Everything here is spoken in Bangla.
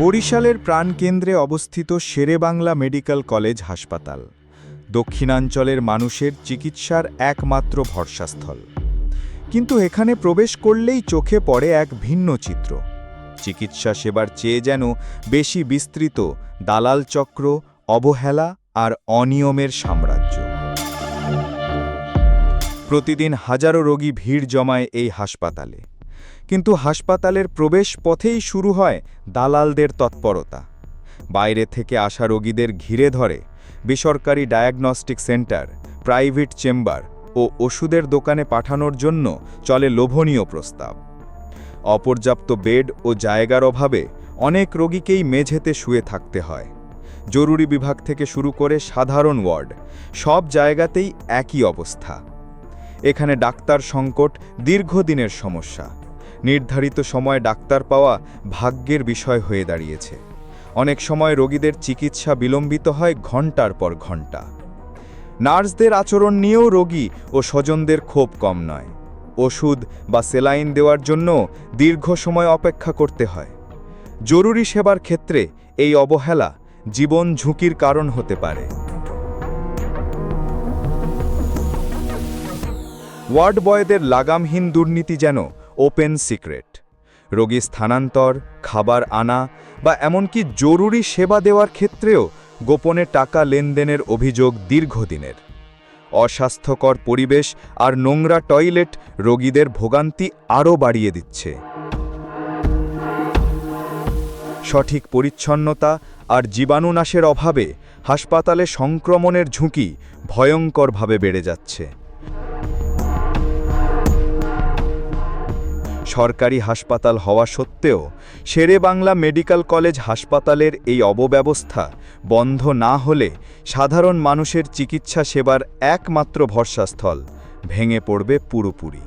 বরিশালের প্রাণকেন্দ্রে অবস্থিত শেরেবাংলা মেডিকেল কলেজ হাসপাতাল। দক্ষিণাঞ্চলের মানুষের চিকিৎসার একমাত্র ভরসাস্থল। কিন্তু এখানে প্রবেশ করলেই চোখে পড়ে এক ভিন্ন চিত্র। চিকিৎসা সেবার চেয়ে যেন বেশি বিস্তৃত দালাল চক্র, অবহেলা আর অনিয়মের সাম্রাজ্য। প্রতিদিন হাজারো রোগী ভিড় জমায় এই হাসপাতালে। হাসপাতালের প্রবেশ পথেই শুরু হয় দালালদের তৎপরতা। বাইরে থেকে আসা রোগীদের ঘিরে ধরে বেসরকারি ডায়াগনস্টিক সেন্টার, প্রাইভেট চেম্বার ও ওষুধের দোকানে পাঠানোর জন্য চলে লোভনীয় প্রস্তাব। অপর্যাপ্ত বেড ও জায়গার অভাবে অনেক রোগীকেই মেঝেতে শুয়ে থাকতে হয়। জরুরি বিভাগ থেকে শুরু করে সাধারণ ওয়ার্ড, সব জায়গাতেই একই অবস্থা। এখানে ডাক্তার সংকট দীর্ঘদিনের সমস্যা। নির্ধারিত সময়ে ডাক্তার পাওয়া ভাগ্যের বিষয় হয়ে দাঁড়িয়েছে। অনেক সময় রোগীদের চিকিৎসা বিলম্বিত হয় ঘণ্টার পর ঘণ্টা নার্সদের আচরণ নিয়েও রোগী ও স্বজনদের ক্ষোভ কম নয়। ওষুধ বা সেলাইন দেওয়ার জন্য দীর্ঘ সময় অপেক্ষা করতে হয়। জরুরি সেবার ক্ষেত্রে এই অবহেলা জীবন ঝুঁকির কারণ হতে পারে। ওয়ার্ড বয়দের লাগামহীন দুর্নীতি যেন ওপেন সিক্রেট। রোগী স্থানান্তর, খাবার আনা বা এমনকি জরুরি সেবা দেওয়ার ক্ষেত্রেও গোপনে টাকা লেনদেনের অভিযোগ দীর্ঘদিনের। অস্বাস্থ্যকর পরিবেশ আর নোংরা টয়লেট রোগীদের ভোগান্তি আরও বাড়িয়ে দিচ্ছে। সঠিক পরিচ্ছন্নতা আর জীবাণুনাশের অভাবে হাসপাতালে সংক্রমণের ঝুঁকি ভয়ঙ্করভাবে বেড়ে যাচ্ছে। সরকারি হাসপাতাল হওয়া সত্ত্বেও শেরে বাংলা মেডিকেল কলেজ হাসপাতালের এই অবব্যবস্থা বন্ধ না হলে সাধারণ মানুষের চিকিৎসা সেবার একমাত্র ভরসাস্থল, ভেঙে পড়বে পুরোপুরি।